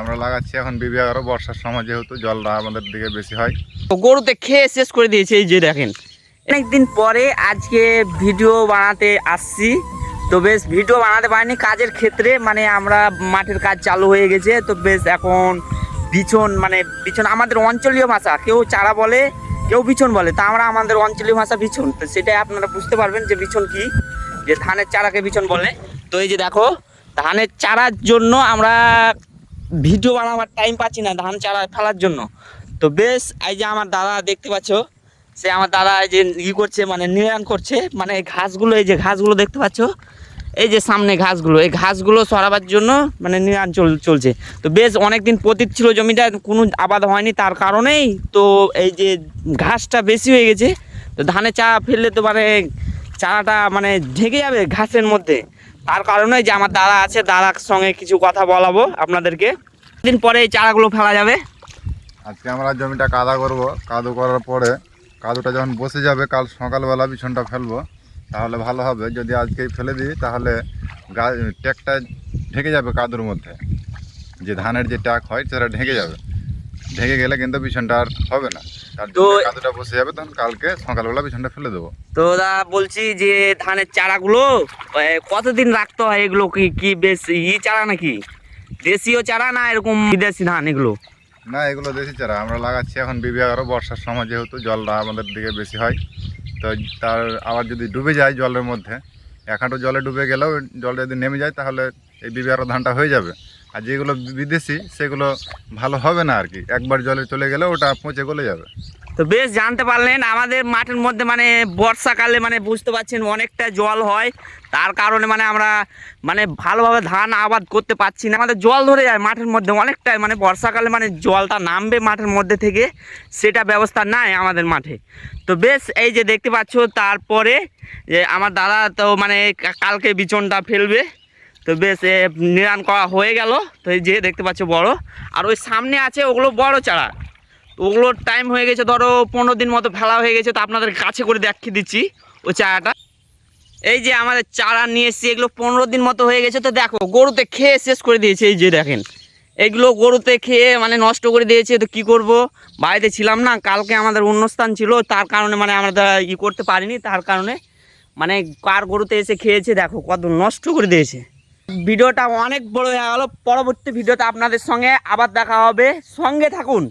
আমরা লাগাচ্ছি এখন বিবিআরও বর্ষার সময় যেহেতু জলটা আমাদের দিকে বেশি হয়। তো গরুতে খেয়ে শেষ করে দিয়েছে এই যে দেখেন? অনেকদিন পরে আজকে ভিডিও বানাতে আসছি। তো বেশ ভিডিও বানাতে পারিনি কাজের ক্ষেত্রে মানে আমরা মাঠের কাজ চালু হয়ে গেছে। তো বেশ এখন বিছন মানে বিছন আমাদের অঞ্চলীয় ভাষা কেউ চারা বলে কেউ বিছন বলে তা আমরা আমাদের অঞ্চলীয় ভাষা বিছন। তো সেটাই আপনারা বুঝতে পারবেন যে বিছন কি যে ধানের চারাকে বিছন বলে। তো এই যে দেখো ধানের চারার জন্য আমরা ভিডিও বানাবার টাইম পাচ্ছি না, ধান চারা ফেলার জন্য। তো বেশ, এই যে আমার দাদা দেখতে পাচ্ছ, সে আমার দাদা এই যে ই করছে মানে নিরান করছে মানে ঘাসগুলো, এই যে ঘাসগুলো দেখতে পাচ্ছ, এই যে সামনে ঘাসগুলো, এই ঘাসগুলো সরাবার জন্য মানে নিরান চল, চলছে। তো বেশ অনেক দিন পতিত ছিল জমিটা, কোনো আবাদ হয়নি তার কারণেই, তো এই যে ঘাসটা বেশি হয়ে গেছে, তো ধানে চা ফেললে তো মানে চারাটা মানে ঢেকে যাবে ঘাসের মধ্যে। তার কারণে যে আমার দাদা আছে, দাদার সঙ্গে কিছু কথা বলাবো আপনাদেরকে। দিন পরে এই চারাগুলো ফেলা যাবে। আজকে আমরা জমিটা কাদা করব। কাদু করার পরে কাদুটা যখন বসে যাবে কাল সকালবেলা বিছনটা ফেলব। তাহলে ভালো হবে। যদি আজকেই ফেলে দিই তাহলে গা ট্যাকটা ঢেকে যাবে কাদুর মধ্যে। যে ধানের যে ট্যাক হয় সেটা ঢেকে যাবে। ঢেকে গেলে কিন্তু বিছনটা আর হবে না। তার তো- জন্য কাদুটা বসে যাবে তখন কালকে সকালবেলা বিছনটা ফেলে দেবো। তো দাদা বলছি যে ধানের চারাগুলো কতদিন রাখতে হয়? এগুলো কি কি বেশ ই চারা নাকি? দেশীয় চারা না এরকম বিদেশি ধান এগুলো? না, এগুলো দেশি চারা। আমরা লাগাচ্ছি এখন বিবি বিবিআরও। বর্ষার সময় যেহেতু জলটা আমাদের দিকে বেশি হয়, তো তার আবার যদি ডুবে যায় জলের মধ্যে, এক হাঁটু জলে ডুবে গেলেও জল যদি নেমে যায়, তাহলে এই বিবিআরও ধানটা হয়ে যাবে। আর যেগুলো বিদেশি, সেগুলো ভালো হবে না আর কি। একবার জলে চলে গেলে ওটা পচে গলে যাবে। তো বেশ জানতে পারলেন, আমাদের মাঠের মধ্যে মানে বর্ষাকালে মানে বুঝতে পারছেন অনেকটা জল হয়। তার কারণে মানে আমরা মানে ভালোভাবে ধান আবাদ করতে পারছি না। আমাদের জল ধরে যায় মাঠের মধ্যে অনেকটাই মানে বর্ষাকালে মানে জলটা নামবে মাঠের মধ্যে থেকে, সেটা ব্যবস্থা নাই আমাদের মাঠে। তো বেশ, এই যে দেখতে পাচ্ছ, তারপরে যে আমার দাদা তো মানে কালকে বিচনটা ফেলবে। তো বেশ নিরান করা হয়ে গেল। তো এই যে দেখতে পাচ্ছ বড়। আর ওই সামনে আছে ওগুলো বড় চারা। ওগুলোর টাইম হয়ে গেছে ধরো পনেরো দিন মতো ফেলা হয়ে গেছে, তো আপনাদের কাছে করে দেখিয়ে দিচ্ছি ওই চারাটা। এই যে আমাদের চারা নিয়ে এসেছি, এগুলো পনেরো দিন মতো হয়ে গেছে, তো দেখো, গরুতে খেয়ে শেষ করে দিয়েছে, এই যে দেখেন। এগুলো গরুতে খেয়ে মানে নষ্ট করে দিয়েছে, তো কি করব? বাড়িতে ছিলাম না, কালকে আমাদের অন্যস্থান ছিল, তার কারণে মানে আমরা ই করতে পারিনি, তার কারণে মানে কার গরুতে এসে খেয়েছে, দেখো কত নষ্ট করে দিয়েছে। ভিডিওটা অনেক বড় হয়ে গেল, পরবর্তী ভিডিওটা আপনাদের সঙ্গে আবার দেখা হবে, সঙ্গে থাকুন।